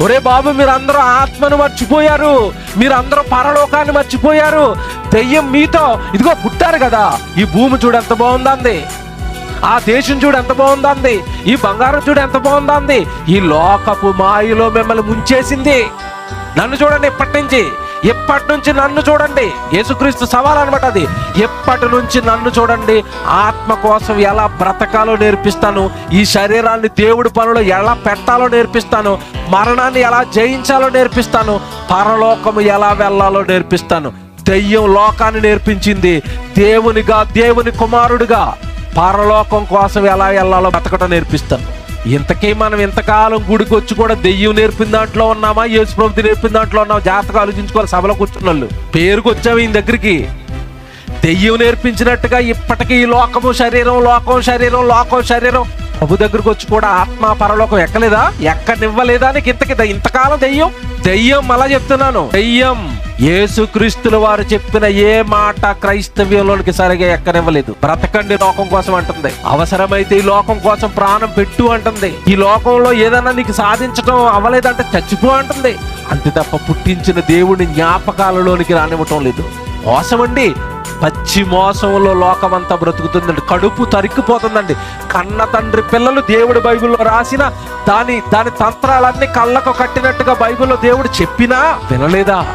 ఒరే బాబు మీరందరూ ఆత్మను మర్చిపోయారు. మీరందరూ పరలోకాన్ని మర్చిపోయారు. దెయ్యం మీతో ఇదిగో పుట్టారు కదా. ఈ భూమి చూడు ఎంత బాగుందంది. ఆ దేశం చూడు ఎంత బాగుందంది. ఈ బంగారం చూడు ఎంత బాగుందంది. ఈ లోకపు మాయలో మిమ్మల్ని ముంచేసింది. నన్ను చూడండి ఇప్పటి నుంచి. ఎప్పటి నుంచి నన్ను చూడండి? యేసుక్రీస్తు సవాల్ అనమాట అది. ఎప్పటి నుంచి నన్ను చూడండి? ఆత్మ కోసం ఎలా బ్రతకాలో నేర్పిస్తాను? ఈ శరీరాన్ని దేవుడి పనులు ఎలా పెట్టాలో నేర్పిస్తాను? మరణాన్ని ఎలా జయించాలో నేర్పిస్తాను? పరలోకము ఎలా వెళ్ళాలో నేర్పిస్తాను? దెయ్యం లోకాన్ని నేర్పించింది. దేవునిగా దేవుని కుమారుడిగా పరలోకం కోసం ఎలా వెళ్ళాలో బ్రతకటం నేర్పిస్తాను. ఇంతకీ మనం ఇంతకాలం గుడికి వచ్చి కూడా దెయ్యం నేర్పిన దాంట్లో ఉన్నామా? యేసు ప్రభుత్వం నేర్పిన దాంట్లో ఉన్నామా? జాగ్రత్తగా ఆలోచించుకోవాలి. సభలో కూర్చున్న వాళ్ళు. పేరుకు వచ్చాము ఈయన దగ్గరికి. దెయ్యం నేర్పించినట్టుగా ఇప్పటికీ ఈ లోకము శరీరం లోకం శరీరం లోకం శరీరం. ప్రభు దగ్గరకు వచ్చి కూడా ఆత్మ పరలోకం ఎక్కలేదా? ఎక్కనివ్వలేదా నీకు ఇంతకి ఇంతకాలం దెయ్యం. దెయ్యం అలా చెప్తున్నాను. దెయ్యం యేసుక్రీస్తుల వారు చెప్పిన ఏ మాట క్రైస్తవ్యంలోనికి సరిగా ఎక్కనివ్వలేదు. బ్రతకండి లోకం కోసం అంటుంది. అవసరమైతే ఈ లోకం కోసం ప్రాణం పెట్టు అంటుంది. ఈ లోకంలో ఏదైనా నీకు సాధించడం అవ్వలేదంటే చచ్చిపో అంటుంది. అంతే తప్ప పుట్టించిన దేవుని జ్ఞాపకాలలోనికి రానివ్వటం లేదు. మోసమండి. పచ్చి మోసంలో లోకమంతా బ్రతుకుతుందండి. కడుపు తరిక్కుపోతుందండి కన్న తండ్రి పిల్లలు దేవుడి బైబిల్లో రాసిన దాని దాని తంత్రాలన్నీ కళ్ళకు కట్టినట్టుగా బైబిల్లో దేవుడు చెప్పినా వినలేదా?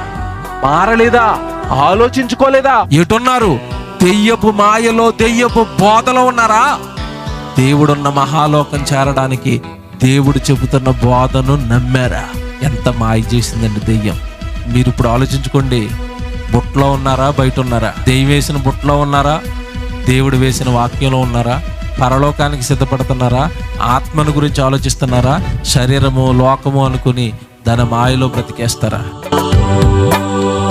మారలేదా? ఆలోచించుకోలేదా? ఎటున్నారు దెయ్యపు మాయలో దెయ్యపు బోధలో ఉన్నారా? దేవుడున్న మహాలోకం చేరడానికి దేవుడు చెబుతున్న బోధను నమ్మారా? ఎంత మాయ చేసిందండి దెయ్యం? మీరు ఇప్పుడు ఆలోచించుకోండి. బుట్లో ఉన్నారా? బయట ఉన్నారా? దెయ్యం వేసిన బుట్లో ఉన్నారా? దేవుడు వేసిన వాక్యంలో ఉన్నారా? పరలోకానికి సిద్ధపడుతున్నారా? ఆత్మను గురించి ఆలోచిస్తున్నారా? శరీరము లోకము అనుకుని దాని మాయలో బ్రతికేస్తారా? Oh